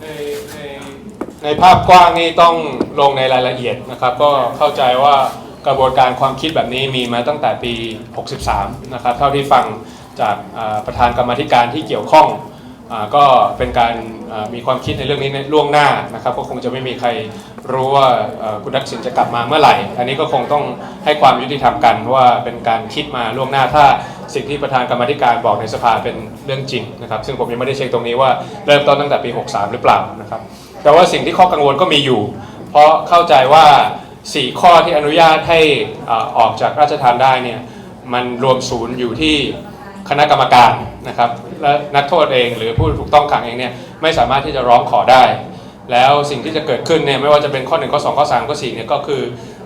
ในในภาพกว้างนี่ต้องลงในรายละเอียดนะครับ ก็เข้าใจว่ากระบวนการความคิดแบบนี้มีมาตั้งแต่ปี 63 นะครับ เท่าที่ฟังจากประธานกรรมธิการที่เกี่ยวข้อง ก็เป็นการมีความคิดในเรื่องนี้ในล่วงหน้านะครับก็คงจะไม่มีใครรู้ว่าคุณทักษิณจะกลับมาเมื่อไหร่ อันนี้ก็คงต้องให้ความยุติธรรมกันว่าเป็นการคิดมาล่วงหน้าถ้าสิ่งที่ประธานกรรมธิการบอกในสภาเป็นเรื่องจริงนะครับ ซึ่งผมยังไม่ได้เช็คตรงนี้ว่าเริ่มต้นตั้งแต่ปี 63 หรือเปล่านะครับ แต่ว่าสิ่งที่ข้อกังวลก็มีอยู่ เพราะเข้าใจว่า 4 ข้อที่อนุญาตให้อออกจากราชทานได้เนี่ยมันรวมศูนย์อยู่ที่ คณะกรรมการนะครับและนักโทษเองหรือผู้ถูกต้องขังเองเนี่ยไม่สามารถที่จะร้องขอได้ แล้วสิ่งที่จะเกิดขึ้นเนี่ยไม่ว่าจะเป็นข้อ1ข้อ2ข้อ3ข้อ4เนี่ยก็คือ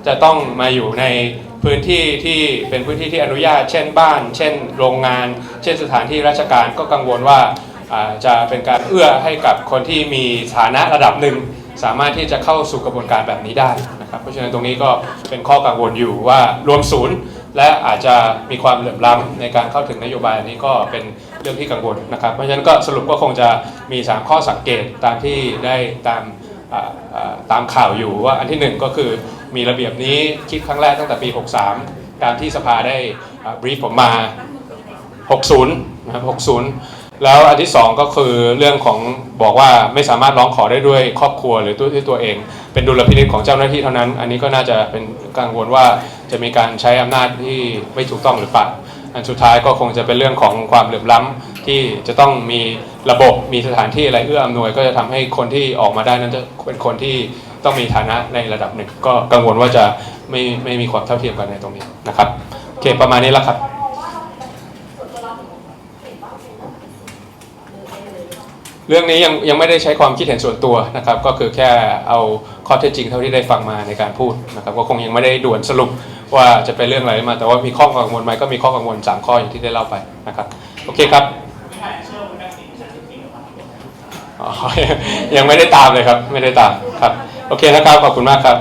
จะต้องมาอยู่ในพื้นที่ที่เป็นพื้นที่ที่อนุญาต เช่นบ้าน เช่น โรงงาน เช่นสถานที่ราชการก็กังวลว่าอ่าจะเป็นการเอื้อให้กับคนที่มีฐานะระดับหนึ่ง สามารถที่จะเข้าสู่กระบวนการแบบนี้ได้นะครับเพราะฉะนั้นตรงนี้ก็เป็นข้อกังวลอยู่ว่ารวมศูนย์ และอาจจะมีความเหลื่อมล้ำในการเข้าถึงนโยบายอันนี้ก็เป็นเรื่องที่กังวลนะครับ เพราะฉะนั้นก็สรุปก็คงจะมี 3 ข้อสังเกตตามที่ได้ตามตามข่าวอยู่ว่าอันที่หนึ่งก็คือมีระเบียบนี้คิดครั้งแรกตั้งแต่ปี 63 ตามที่สภาได้บรีฟผมมา 60 นะครับ 60 แล้วอันที่สองก็คือเรื่องของบอกว่าไม่สามารถร้องขอได้ด้วยครอบครัวหรือด้วยตัวเอง เป็นดุลพินิจของเจ้าหน้าที่เท่านั้น อันนี้ก็น่าจะเป็นกังวลว่าจะมีการใช้อำนาจที่ไม่ถูกต้องหรือเปล่าอันสุดท้ายก็คงจะเป็นเรื่องของความเหลื่อมล้ำที่จะต้องมีระบบมีสถานที่อะไรเอื้ออำนวย ก็จะทำให้คนที่ออกมาได้นั้นจะเป็นคนที่ต้องมีฐานะในระดับหนึ่ง ก็กังวลว่าจะไม่ไม่มีความเท่าเทียมกันในตรงนี้นะครับโอเคประมาณนี้แล้วครับ เรื่องนี้ยังยังไม่ได้ใช้ความคิดเห็นส่วนตัวนะครับ ก็คือแค่เอาข้อเท็จจริงเท่าที่ได้ฟังมาในการพูดนะครับ ก็คงยังไม่ได้ด่วนสรุปว่าจะเป็นเรื่องอะไรมา แต่ว่ามีข้อกังวลไหมก็มีข้อกังวลสามข้ออย่างที่ได้เล่าไปนะครับ โอเคครับยังไม่ได้ตามเลยครับ ไม่ได้ตามครับ โอเคนะครับขอบคุณมากครับ